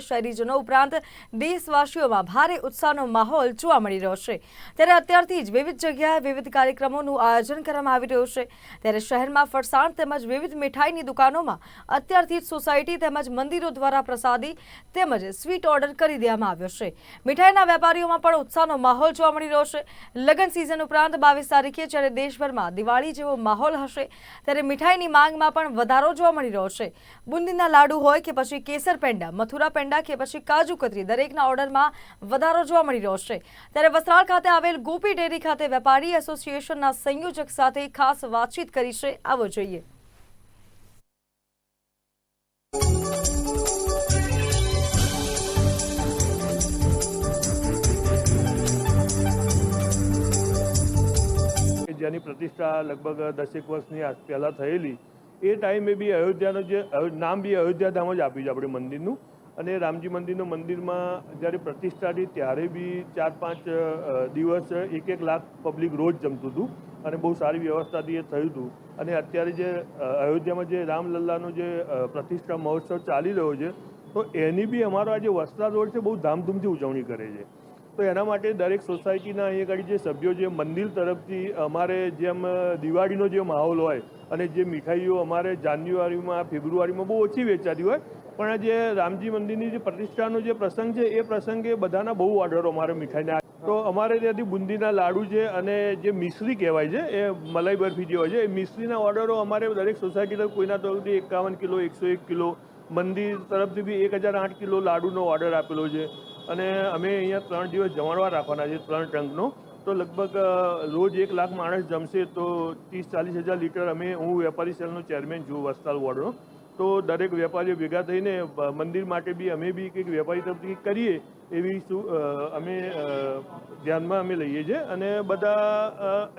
શહેરીજનો ઉપરાંત દેશવાસીઓમાં ભારે ઉત્સાહનો માહોલ જોવા મળી રહ્યો છે. ત્યારે અત્યારથી જ વિવિધ જગ્યાએ વિવિધ કાર્યક્રમોનું આયોજન કરવામાં આવી રહ્યું છે. ત્યારે શહેરમાં ફરસાણ તેમજ વિવિધ મીઠાઈની દુકાનોમાં અત્યારથી જ સોસાયટી તેમજ મંદિરો દ્વારા પ્રસાદી તેમજ સ્વીટ ઓર્ડર કરી દેવામાં આવ્યો છે. મીઠાઈના વેપારીઓમાં પણ ઉત્સાહનો માહોલ જોવા મળી રહ્યો છે. લગ્ન સિઝન ઉપરાંત બાવીસ તારીખે જ્યારે દેશભરમાં દિવાળી જેવો માહોલ હશે, ત્યારે મીઠાઈની માંગમાં પણ વધારો જોવા મળી રહ્યો છે. બુંદીના લાડુ હોય કે પછી કેસર પેંડા, મથુરા પેંડા કે પછી કાજુ કતરી દરેકના ઓર્ડરમાં વધારો જોવા મળી રહ્યો છે. ત્યારે વસ્ત્રાલ ખાતે આવેલ ગોપી ડેરી ખાતે વેપારી એસોસિએશનના સંયોજક સાથે ખાસ વાતચીત કરી છે. આવો જોઈએ. જેની પ્રતિષ્ઠા લગભગ દસેક વર્ષની પહેલાં થયેલી. એ ટાઈમે બી અયોધ્યાનું જે નામ બી અયોધ્યા ધામ જ આપ્યું છે આપણે મંદિરનું. અને રામજી મંદિરનું મંદિરમાં જ્યારે પ્રતિષ્ઠા હતી, ત્યારે બી ચાર પાંચ દિવસ એક એક લાખ પબ્લિક રોજ જમતું હતું અને બહુ સારી વ્યવસ્થાથી એ થયું હતું. અને અત્યારે જે અયોધ્યામાં જે રામલલ્લાનો જે પ્રતિષ્ઠા મહોત્સવ ચાલી રહ્યો છે, તો એની બી અમારો આ જે વસ્ત્રા રોડ છે, બહુ ધામધૂમથી ઉજવણી કરે છે. તો એના માટે દરેક સોસાયટીના અહીંયા આગળ જે સભ્યો જે મંદિર તરફથી અમારે જેમ દિવાળીનો જે માહોલ હોય અને જે મીઠાઈઓ અમારે જાન્યુઆરીમાં, ફેબ્રુઆરીમાં બહુ ઓછી વેચાતી હોય પણ આ જે રામજી મંદિરની જે પ્રતિષ્ઠાનો જે પ્રસંગ છે એ પ્રસંગે બધાના બહુ ઓર્ડરો અમારે મીઠાઈના તો અમારે ત્યાંથી બુંદીના લાડુ છે અને જે મિશ્રી કહેવાય છે એ મલાઈ બરફી જે હોય છે એ મિશ્રીના ઓર્ડરો અમારે દરેક સોસાયટી તરફ કોઈના તરફથી એકાવન કિલો એકસો એક કિલો મંદિર તરફથી બી એક હજાર આઠ કિલો લાડુનો ઓર્ડર આપેલો છે. અને અમે અહીંયા ત્રણ દિવસ જમણવાર રાખવાના છે ત્રણ ટંકનો તો લગભગ રોજ એક લાખ માણસ જમશે તો ત્રીસ ચાલીસ હજાર લીટર અમે હું વેપારી સેલનો ચેરમેન છું વસ્તાલ વોર્ડનો. તો દરેક વેપારીઓ ભેગા થઈને મંદિર માટે બી અમે બી કંઈક વેપારી તરફથી કરીએ એવી શું અમે ધ્યાનમાં અમે લઈએ છીએ. અને બધા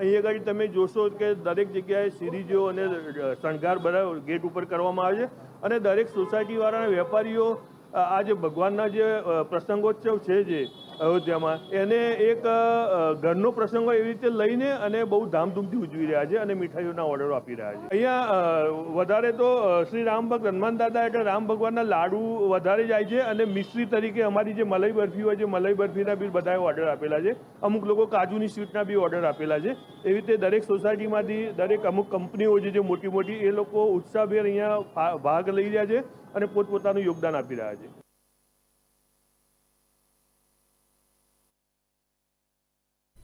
અહીંયા અહીં આગળ તમે જોશો કે દરેક જગ્યાએ સિરીજો અને શણગાર બધા ગેટ ઉપર કરવામાં આવે છે. અને દરેક સોસાયટીવાળાના વેપારીઓ આજે ભગવાનના જે પ્રસંગોત્સવ છે જે અયોધ્યામાં. એને એક ઘરનો પ્રસંગ એવી રીતે લઈને અને બહુ ધામધૂમથી ઉજવી રહ્યા છે અને મીઠાઈઓના ઓર્ડરો આપી રહ્યા છે. અહીંયા વધારે તો શ્રી રામ ભક્ત હનુમાન દાદા એટલે રામ ભગવાનના લાડુ વધારે જાય છે અને મિશ્રી તરીકે અમારી જે મલાઈ બરફી હોય છે, મલાઈ બરફીના બી બધાએ ઓર્ડર આપેલા છે. અમુક લોકો કાજુની સ્વીટના બી ઓર્ડર આપેલા છે. એવી રીતે દરેક સોસાયટીમાંથી દરેક અમુક કંપનીઓ જે મોટી મોટી એ લોકો ઉત્સાહભેર અહીંયા ભાગ લઈ રહ્યા છે અને પોતપોતાનું યોગદાન આપી રહ્યા છે.